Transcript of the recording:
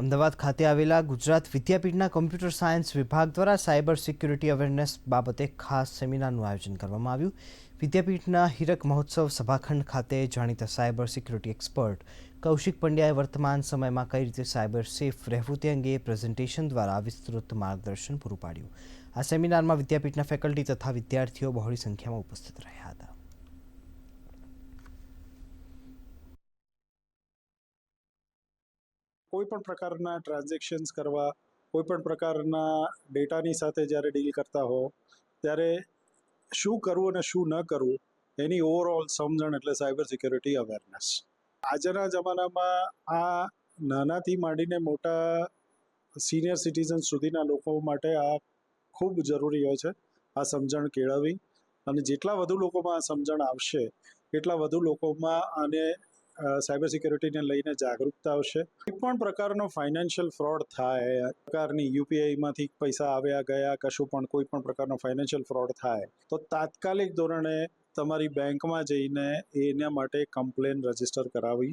અમદાવાદ ખાતે આવેલા Gujarat વિદ્યાપીઠના computer science વિભાગ દ્વારા સાયબર સિક્યુરિટી અવેરનેસ બાબતે ખાસ સેમિનારનું આયોજન કરવામાં આવ્યું. વિદ્યાપીઠના હીરક મહોત્સવ સભાખંડ ખાતે જાણીતા સાયબર સિક્યુરિટી એક્સપર્ટ કૌશિક પંડ્યાએ વર્તમાન સમયમાં કઈ રીતે સાયબર સેફ રહેવું તે અંગે પ્રેઝન્ટેશન દ્વારા વિસ્તૃત માર્ગદર્શન પૂરું પાડ્યું. આ સેમિનારમાં વિદ્યાપીઠના ફેકલ્ટી તથા વિદ્યાર્થીઓ બહોળી સંખ્યામાં ઉપસ્થિત રહ્યા હતા. કોઈ પણ પ્રકારના ટ્રાન્ઝેક્શન્સ કરવા, કોઈ પણ પ્રકારના ડેટાની સાથે જ્યારે ડીલ કરતા હો, ત્યારે શું કરવું અને શું ન કરવું, એની ઓવરઓલ સમજણ એટલે સાયબર સિક્યોરિટી અવેરનેસ આજના જમાનામાં આ નાનાથી માંડીને મોટા સિનિયર સિટીઝન સુધીના લોકો માટે આ ખૂબ જરૂરી હોય છે, આ સમજણ કેળવવી. અને જેટલા વધુ લોકોમાં આ સમજણ આવશે, એટલા વધુ લોકોમાં આને સાયબર સિક્યોરિટીને લઈને જાગૃતતા આવશે. કોઈ પણ પ્રકારનો ફાઇનાન્શિયલ ફ્રોડ થાય પ્રકારની યુપીઆઈમાંથી પૈસા આવ્યા, ગયા, કશું પણ કોઈ પણ પ્રકારનો ફાઇનાન્શિયલ ફ્રોડ થાય, તો તાત્કાલિક ધોરણે તમારી બેંકમાં જઈને એના માટે કમ્પ્લેન રજિસ્ટર કરાવી.